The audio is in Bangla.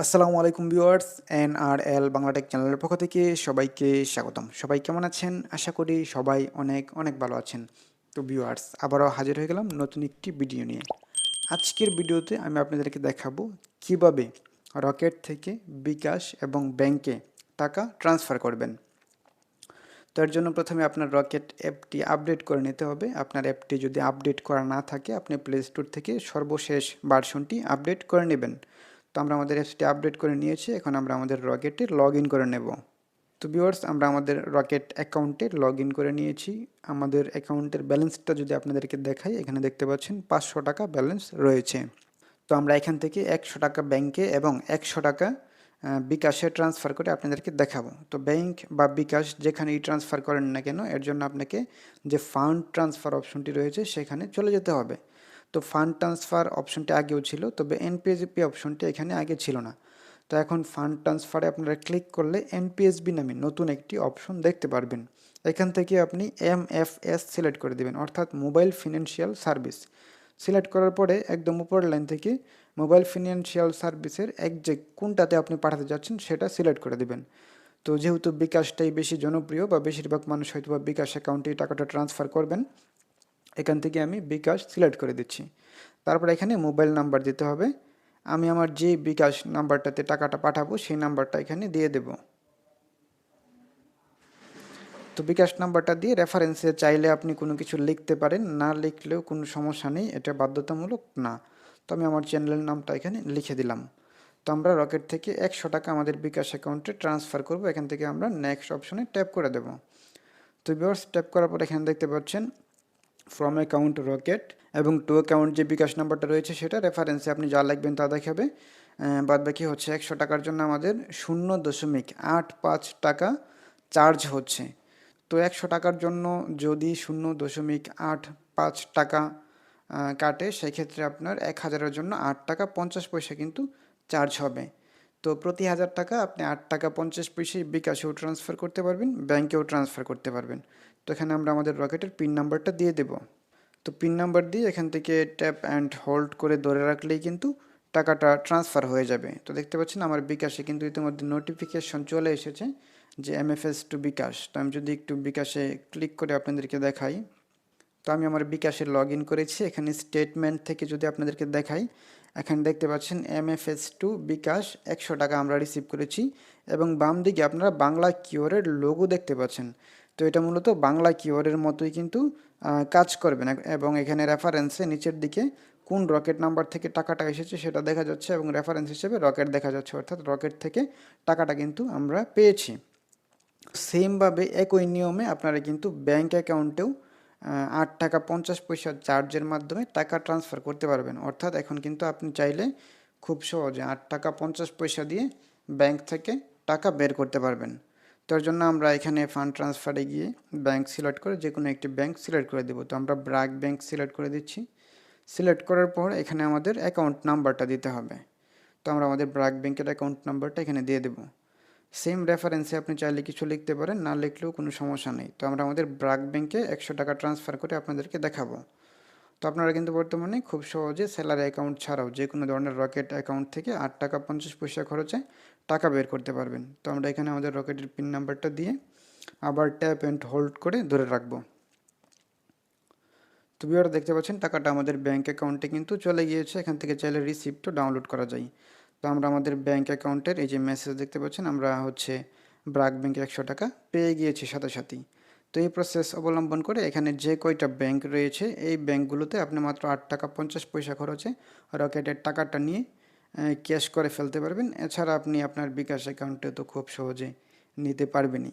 আসসালামু আলাইকুম viewers N R L BanglaTech চ্যানেলের পক্ষ থেকে সবাইকে স্বাগতম। সবাই কেমন আছেন? আশা করি সবাই অনেক অনেক ভালো আছেন। তো ভিউয়ার্স, আবারও হাজির হয়ে গেলাম নতুন একটি ভিডিও নিয়ে। আজকের ভিডিওতে আমি আপনাদেরকে দেখাবো কীভাবে রকেট থেকে বিকাশ এবং ব্যাংকে টাকা ট্রান্সফার করবেন। তার জন্য প্রথমে আপনার রকেট অ্যাপটি আপডেট করে নিতে হবে। আপনার অ্যাপটি যদি আপডেট করা না থাকে, আপনি প্লে স্টোর থেকে সর্বশেষ ভার্সনটি আপডেট করে নেবেন। তো আমরা আমাদের অ্যাপসটি আপডেট করে নিয়েছি, এখন আমরা আমাদের রকেটে লগ করে নেব। তো ভিউয়ার্স আমরা আমাদের রকেট অ্যাকাউন্টে লগ করে নিয়েছি। আমাদের অ্যাকাউন্টের ব্যালেন্সটা যদি আপনাদেরকে দেখাই, এখানে দেখতে পাচ্ছেন পাঁচশো টাকা ব্যালেন্স রয়েছে। তো আমরা এখান থেকে একশো টাকা ব্যাংকে এবং একশো টাকা বিকাশে ট্রান্সফার করে আপনাদেরকে দেখাবো। তো ব্যাংক বা বিকাশ যেখানেই ট্রান্সফার করেন না কেন, এর জন্য আপনাকে যে ফান্ড ট্রান্সফার অপশনটি রয়েছে, সেখানে চলে যেতে হবে। তো ফান্ড ট্রান্সফার অপশনটি আগেও ছিল, তবে এনপিএসবি অপশনটি এখানে আগে ছিল না। তো এখন ফান্ড ট্রান্সফারে আপনারা ক্লিক করলে এনপিএসবি নামে নতুন একটি অপশন দেখতে পারবেন। এখান থেকে আপনি এম এফ এস সিলেক্ট করে দেবেন, অর্থাৎ মোবাইল ফিনান্সিয়াল সার্ভিস সিলেক্ট করার পরে একদম উপরের লাইন থেকে মোবাইল ফিনান্সিয়াল সার্ভিসের এক যে কোনটাতে আপনি পাঠাতে যাচ্ছেন সেটা সিলেক্ট করে দেবেন। তো যেহেতু বিকাশটাই বেশি জনপ্রিয় বা বেশিরভাগ মানুষ হয়তো বা বিকাশ অ্যাকাউন্টে টাকাটা ট্রান্সফার করবেন এখান থেকে আমি বিকাশ সিলেক্ট করে দিচ্ছি। তারপর এখানে মোবাইল নাম্বার দিতে হবে। আমি আমার যে বিকাশ নাম্বারটাতে টাকাটা পাঠাবো, সেই নাম্বারটা এখানে দিয়ে দেব। তো বিকাশ নাম্বারটা দিয়ে রেফারেন্সে চাইলে আপনি কোনো কিছু লিখতে পারেন, না লিখলেও কোনো সমস্যা নেই, এটা বাধ্যতামূলক না। তো আমি আমার চ্যানেলের নামটা এখানে লিখে দিলাম। তো আমরা রকেট থেকে একশো টাকা আমাদের বিকাশ অ্যাকাউন্টে ট্রান্সফার করব। এখান থেকে আমরা নেক্সট অপশনে ট্যাপ করে দেব। তো বিয়ার্স ট্যাপ করার পর এখানে দেখতে পাচ্ছেন ফ্রম অ্যাকাউন্ট রকেট এবং টু অ্যাকাউন্ট যে বিকাশ নাম্বারটা রয়েছে সেটা রেফারেন্সে আপনি যা লিখবেন তা দেখাবে। বাদ বাকি হচ্ছে একশো টাকার জন্য আমাদের শূন্য দশমিক আট পাঁচ টাকা চার্জ হচ্ছে। তো একশো টাকার জন্য যদি শূন্য দশমিক আট পাঁচ টাকা কাটে সেক্ষেত্রে আপনার এক হাজারের জন্য আট টাকা পঞ্চাশ পয়সা কিন্তু চার্জ হবে। তো প্রতি হাজার টাকা আপনি আট টাকা পঞ্চাশ পয়সায় বিকাশেও ট্রান্সফার করতে পারবেন ব্যাংকেও ট্রান্সফার করতে পারবেন। তো এখানে আমরা আমাদের রকেটের পিন নাম্বারটা দিয়ে দেব। তো পিন নাম্বার দিয়ে এখান থেকে ট্যাপ অ্যান্ড হোল্ড করে ধরে রাখলেই কিন্তু টাকাটা ট্রান্সফার হয়ে যাবে। তো দেখতে পাচ্ছেন আমার বিকাশে কিন্তু ইতিমধ্যে নোটিফিকেশন চলে এসেছে যে এমএফএস টু বিকাশ। তো আমি যদি একটু বিকাশে ক্লিক করে আপনাদেরকে দেখাই। তো আমি আমার বিকাশে লগ ইন করেছি। এখানে স্টেটমেন্ট থেকে যদি আপনাদেরকে দেখাই এখানে দেখতে পাচ্ছেন এমএফএস টু বিকাশ একশো টাকা আমরা রিসিভ করেছি এবং বাম দিকে আপনারা বাংলা কিওরের লোগো দেখতে পাচ্ছেন। তো এটা মূলত বাংলা কিওরের মতোই কিন্তু কাজ করবে না এবং এখানে রেফারেন্সে নিচের দিকে কোন রকেট নাম্বার থেকে টাকাটা এসেছে সেটা দেখা যাচ্ছে এবং রেফারেন্স হিসেবে রকেট দেখা যাচ্ছে, অর্থাৎ রকেট থেকে টাকাটা কিন্তু আমরা পেয়েছি। সেমভাবে একই নিয়মে আপনারা কিন্তু ব্যাংক অ্যাকাউন্টেও আট টাকা পঞ্চাশ পয়সা চার্জের মাধ্যমে টাকা ট্রান্সফার করতে পারবেন। অর্থাৎ এখন কিন্তু আপনি চাইলে খুব সহজে আট টাকা পঞ্চাশ পয়সা দিয়ে ব্যাংক থেকে টাকা বের করতে পারবেন। তার জন্য আমরা এখানে ফান্ড ট্রান্সফারে গিয়ে ব্যাংক সিলেক্ট করে যে কোনো একটি ব্যাংক সিলেক্ট করে দেবো। তো আমরা ব্র্যাক ব্যাংক সিলেক্ট করে দিচ্ছি। সিলেক্ট করার পর এখানে আমাদের অ্যাকাউন্ট নাম্বারটা দিতে হবে। তো আমরা আমাদের ব্র্যাক ব্যাংকের অ্যাকাউন্ট নাম্বারটা এখানে দিয়ে দেবো। সেম রেফারেন্সে আপনি চাইলে কিছু লিখতে পারেন, না লিখলেও কোনো সমস্যা নেই। তো আমরা আমাদের ব্রাক ব্যাংকে একশো টাকা ট্রান্সফার করে আপনাদেরকে দেখাবো। তো আপনারা কিন্তু বর্তমানে খুব সহজে স্যালারি অ্যাকাউন্ট ছাড়াও যে কোনো ধরনের রকেট অ্যাকাউন্ট থেকে আট টাকা পঞ্চাশ পয়সা খরচে টাকা বের করতে পারবেন। তো আমরা এখানে আমাদের রকেটের পিন নাম্বারটা দিয়ে আবার ট্যাপ অ্যান্ড হোল্ড করে ধরে রাখব। তো বিয়ার দেখতে পাচ্ছেন, টাকাটা আমাদের ব্যাংক অ্যাকাউন্টে কিন্তু চলে গিয়েছে। এখান থেকে চাইলে রিসিপ্টও ডাউনলোড করা যায়। তো আমরা আমাদের ব্যাঙ্ক অ্যাকাউন্টের এই যে মেসেজ দেখতে পাচ্ছেন, আমরা হচ্ছে ব্রাক ব্যাংকে একশো টাকা পেয়ে গিয়েছি সাথে সাথেই তো এই প্রসেস অবলম্বন করে এখানে যে কয়টা ব্যাঙ্ক রয়েছে, এই ব্যাংকগুলোতে আপনি মাত্র আট টাকা পঞ্চাশ পয়সা খরচে রকেটের টাকাটা নিয়ে ক্যাশ করে ফেলতে পারবেন। এছাড়া আপনি আপনার বিকাশ অ্যাকাউন্টে তো খুব সহজে নিতে পারবেনই।